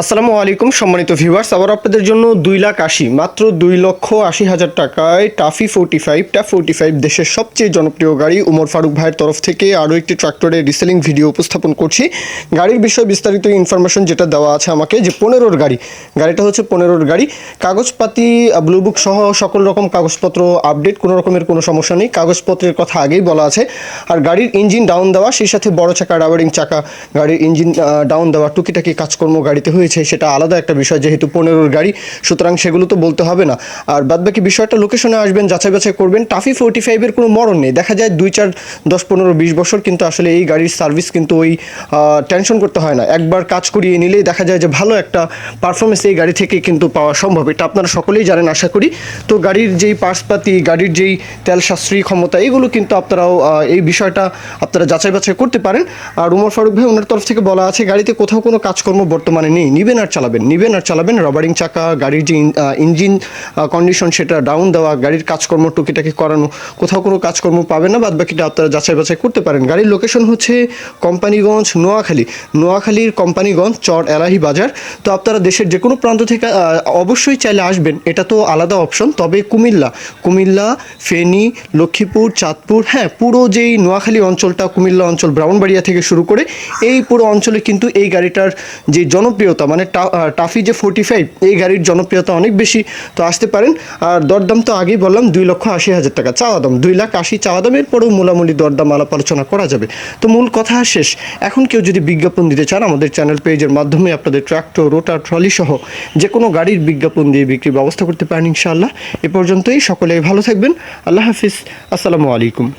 আসসালামু আলাইকুম, সম্মানিত ভিউয়ার্স আবার আপনাদের জন্য দুই লাখ আশি, মাত্র দুই লক্ষ আশি হাজার টাকায় টাফি ফোর্টি ফাইভ টা ফোর্টি ফাইভ দেশের সবচেয়ে জনপ্রিয় গাড়ি। উমর ফারুক ভাইয়ের তরফ থেকে আরও একটি ট্রাক্টরের রিসেলিং ভিডিও উপস্থাপন করছি। গাড়ির বিষয়ে বিস্তারিত ইনফরমেশন যেটা দেওয়া আছে আমাকে, যে পনেরোর গাড়ি, গাড়িটা হচ্ছে পনেরোর গাড়ি। কাগজপাতি ব্লু বুক সহ সকল রকম কাগজপত্র আপডেট কোনো রকমের কোনো সমস্যা নেই। কাগজপত্রের কথা আগেই বলা আছে। আর গাড়ির ইঞ্জিন ডাউন দেওয়া, সেই সাথে বড় চাকা রাবারিং চাকা, গাড়ির ইঞ্জিন ডাউন দেওয়া, টুকিটাকি কাজকর্ম গাড়িতে হয়েছে সেটা আলাদা একটা বিষয়, যেহেতু পনেরোর গাড়ি, সুতরাং সেগুলো তো বলতে হবে না। আর বাদবাকি বিষয়টা লোকেশনে আসবেন, যাচাই বাছাই করবেন। টাফি ফোর্টি ফাইভের কোনো মরণ নেই। দেখা যায় দুই চার, দশ, পনেরো, বিশ বছর কিন্তু আসলে এই গাড়ির সার্ভিস কিন্তু ওই টেনশন করতে হয় না। একবার কাজ করিয়ে নিলেই দেখা যায় যে ভালো একটা পারফরমেন্স এই গাড়ি থেকে কিন্তু পাওয়া সম্ভব। এটা আপনারা সকলেই জানেন, আশা করি। তো গাড়ির যেই পার্সপাতি, গাড়ির যেই তেল সাশ্রয়ী ক্ষমতা, এগুলো কিন্তু আপনারাও এই বিষয়টা আপনারা যাচাই বাছাই করতে পারেন। আর উমর ফারুক ভাই, ওনার তরফ থেকে বলা আছে, গাড়িতে কোথাও কোনো কাজকর্ম বর্তমানে নেই। নিবেন আর চালাবেন, নিবেন আর চালাবেন রাবারিং চাকা, গাড়ির যে ইঞ্জিন কন্ডিশন সেটা ডাউন দেওয়া, গাড়ির কাজকর্ম টুকিটাকি করানো, কোথাও কোনো কাজকর্ম পাবেন না বাদ বাকিটা আপনারা যাচাই বাছাই করতে পারেন। গাড়ির লোকেশন হচ্ছে কোম্পানিগঞ্জ, নোয়াখালী। নোয়াখালীর কোম্পানিগঞ্জ, চর, এলাহি বাজার। তো আপনারা দেশের যে কোনো প্রান্ত থেকে অবশ্যই চাইলে আসবেন। এটা তো আলাদা অপশন তবে কুমিল্লা। কুমিল্লা, ফেনী, লক্ষ্মীপুর, চাঁদপুর হ্যাঁ পুরো যেই নোয়াখালী অঞ্চলটা, কুমিল্লা অঞ্চল ব্রাউনবাড়িয়া থেকে শুরু করে, এই পুরো অঞ্চলে কিন্তু এই গাড়িটার যে জনপ্রিয়তা মানে টা- আহ, টাফি যে ফোর্টি ফাইভ এই গাড়ির জনপ্রিয়তা অনেক বেশি তো আসতে পারেন। আর দরদাম তো আগেই বললাম দুই লক্ষ আশি হাজার টাকা চাওয়া দাম দুই লাখ আশি চাওয়া দামের পরেও মূলামূলি দরদাম আলাপ আলোচনা করা যাবে। তো মূল কথা শেষ এখন কেউ যদি বিজ্ঞাপন দিতে চান আমাদের চ্যানেল পেজের মাধ্যমে আপনাদের ট্রাক্টর রোটার ট্রলি সহ যে কোনো গাড়ির বিজ্ঞাপন দিয়ে বিক্রির ব্যবস্থা করতে পারেন ইনশাআল্লাহ। এ পর্যন্তই সকলে ভালো থাকবেন আল্লাহ হাফিজ আসসালামু আলাইকুম।